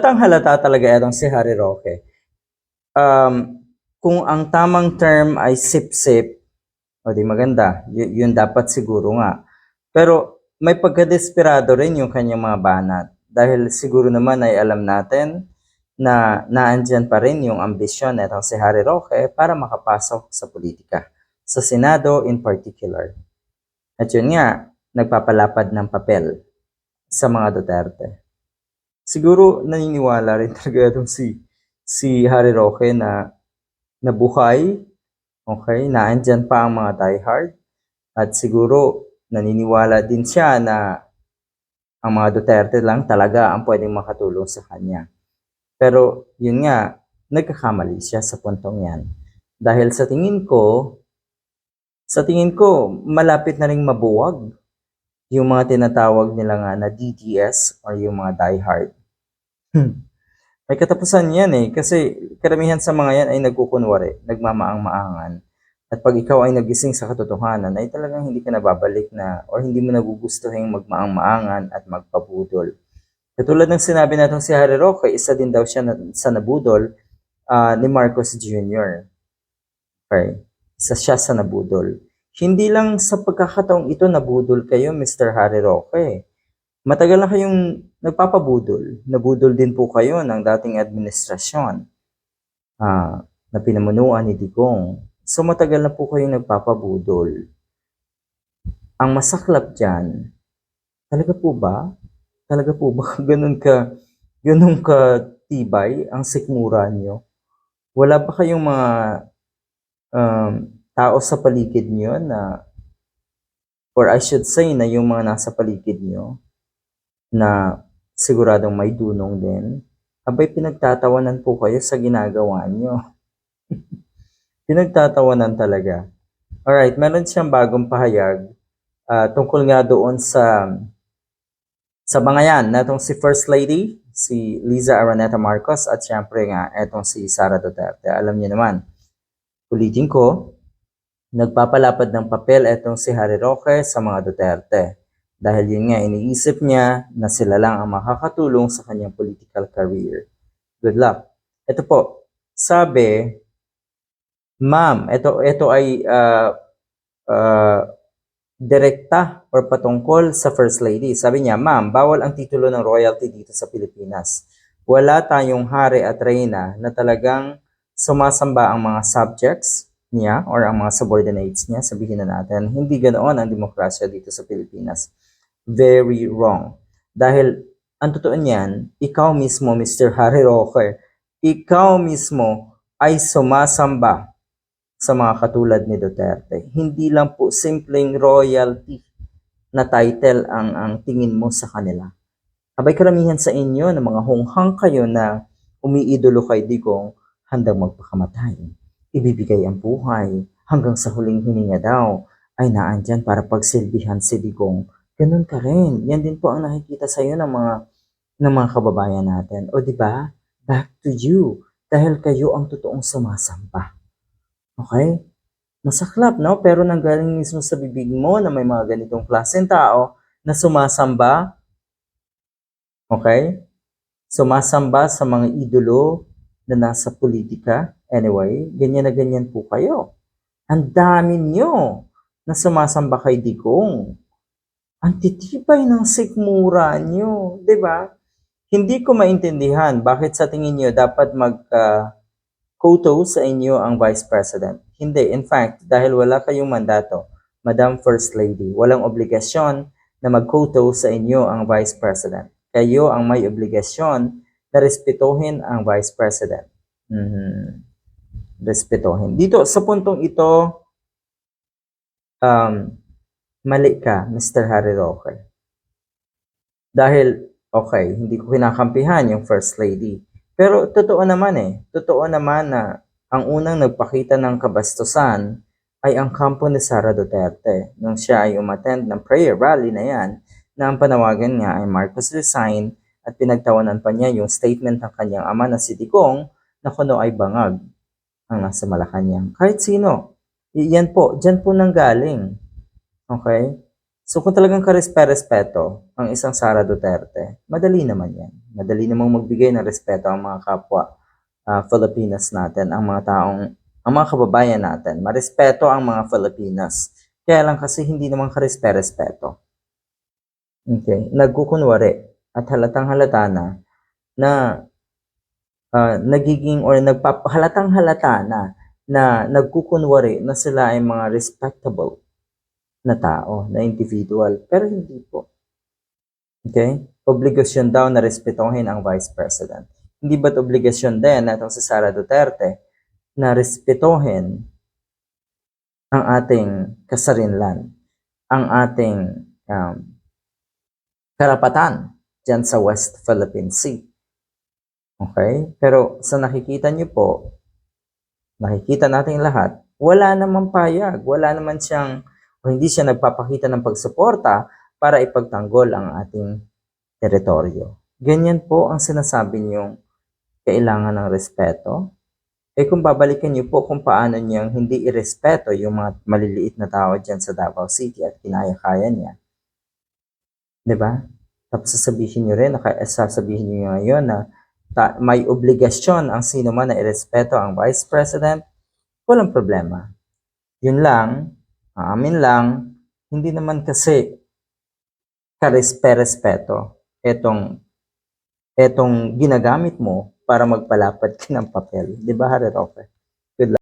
Halatang halata talaga itong si Harry Roque. Um, kung ang tamang term ay sip-sip, o di maganda, y- yun dapat siguro nga. Pero may pagkadesperado rin yung kanyang mga banat. Dahil siguro naman ay alam natin na naandyan pa rin yung ambisyon nitong si Harry Roque para makapasok sa politika. Sa Senado in particular. At yun nga, nagpapalapad ng papel sa mga Duterte. Siguro naniniwala rin talaga itong si, si Harry Roque na nabuhay, okay, naandyan pa ang mga diehard, at siguro naniniwala din siya na ang mga Duterte lang talaga ang pwedeng makatulong sa kanya. Pero yun nga, nagkakamali siya sa puntong yan. Dahil sa tingin ko, sa tingin ko, malapit na ring mabuwag yung mga tinatawag nila nga na DDS or yung mga diehard. Hmm. May katapusan yan eh, kasi karamihan sa mga yan ay nagkukunwari, nagmamaang-maangan. At pag ikaw ay nagising sa katotohanan, ay talagang hindi ka nababalik na or hindi mo nagugustuhin magmaang-maangan at magpabudol. Katulad ng sinabi natin si Harry Roque, isa din daw siya na, sa nabudol ah, ni Marcos Jr. Okay. Isa siya sa nabudol. Hindi lang sa pagkakataong ito nabudol kayo, Mr. Harry Roque. Matagal na kayong nagpapabudol. Nabudol din po kayo ng dating administrasyon ah, na pinamunuan ni Digong. So matagal na po kayong nagpapabudol. Ang masaklap dyan, talaga po ba? Talaga po ba ganun ka, ganun ka tibay ang sikmura nyo? Wala ba kayong mga um, tao sa paligid nyo na, or I should say na yung mga nasa paligid nyo, na siguradong may dunong din, abay pinagtatawanan po kayo sa ginagawa nyo. pinagtatawanan talaga. Alright, meron siyang bagong pahayag ah, tungkol nga doon sa sa mga yan, natong si First Lady, si Liza Araneta Marcos at syempre nga etong si Sara Duterte. Alam niyo naman, ulitin ko, nagpapalapad ng papel etong si Harry Roque sa mga Duterte. Dahil yun nga, iniisip niya na sila lang ang makakatulong sa kanyang political career. Good luck. Ito po, sabi, Ma'am, ito, ito ay ah, ah, direkta or patungkol sa First Lady. Sabi niya, Ma'am, bawal ang titulo ng royalty dito sa Pilipinas. Wala tayong hari at reyna na talagang sumasamba ang mga subjects niya or ang mga subordinates niya, sabihin na natin, hindi ganoon ang demokrasya dito sa Pilipinas. Very wrong. Dahil ang totoo niyan, ikaw mismo, Mr. Harry Roque, ikaw mismo ay sumasamba sa mga katulad ni Duterte. Hindi lang po simpleng royalty na title ang, ang tingin mo sa kanila. Abay karamihan sa inyo na mga hunghang kayo na umiidolo kay Digong handang magpakamatay. Ibibigay ang buhay hanggang sa huling hininga daw ay naandyan para pagsilbihan si Digong. Ganun ka rin. Yan din po ang nakikita sa iyo ng mga ng mga kababayan natin. O di ba? Back to you. Dahil kayo ang totoong sumasamba. Okay? Masaklap, no? Pero nanggaling mismo sa bibig mo na may mga ganitong klaseng tao na sumasamba, okay? Sumasamba sa mga idolo na nasa politika. Anyway, ganyan na ganyan po kayo. Ang dami nyo na sumasamba kay Digong. Ang titibay ng sikmura nyo, di ba? Hindi ko maintindihan bakit sa tingin nyo dapat mag ah, koto sa inyo ang Vice President. Hindi. In fact, dahil wala kayong mandato, Madam First Lady, walang obligasyon na magkoto sa inyo ang Vice President. Kayo ang may obligasyon na respetuhin ang Vice President. Mhm. Respetuhin. Dito, sa puntong ito, um, mali ka, Mr. Harry Roque. Dahil, okay, hindi ko kinakampihan yung First Lady. Pero totoo naman eh, totoo naman na ang unang nagpakita ng kabastusan ay ang kampo ni Sara Duterte nung siya ay umattend ng prayer rally na yan na ang panawagan niya ay Marcos resign at pinagtawanan pa niya yung statement ng kanyang ama na si Digong na kuno ay bangag ang nasa Malacanang. Kahit sino. Yan po, dyan po nang galing. Okay? So kung talagang karespe-respeto ang isang Sara Duterte, madali naman yan. Madali namang magbigay ng respeto ang mga kapwa ah, Filipinas natin, ang mga taong, ang mga kababayan natin. Marespeto ang mga Filipinas. Kaya lang kasi hindi naman karespe-respeto. Okay, nagkukunwari at halatang halata na na ah, nagiging or nagpapahalatang halata na na nagkukunwari na sila ay mga respectable na tao, na individual. Pero hindi po. Okay? Obligasyon daw na respetuhin ang Vice President. Hindi ba't obligasyon din na itong si Sara Duterte na respetuhin ang ating kasarinlan, ang ating um, karapatan dyan sa West Philippine Sea. Okay? Pero sa nakikita niyo po, nakikita natin lahat, wala namang payag, wala naman siyang, o hindi siya nagpapakita ng pagsuporta para ipagtanggol ang ating teritoryo. Ganyan po ang sinasabi niyong kailangan ng respeto. Eh kung babalikan niyo po kung paano niyang hindi irespeto yung mga maliliit na tao dyan sa Davao City at kinaya-kaya niya. ba? Tapos sasabihin niyo rin, sasabihin niyo ngayon na ta- may obligasyon ang sino man na irespeto ang Vice President, walang problema. Yun lang, ang amin lang, hindi naman kasi karespe-respeto etong etong ginagamit mo para magpalapad ka ng papel. Di ba, Harry Roque?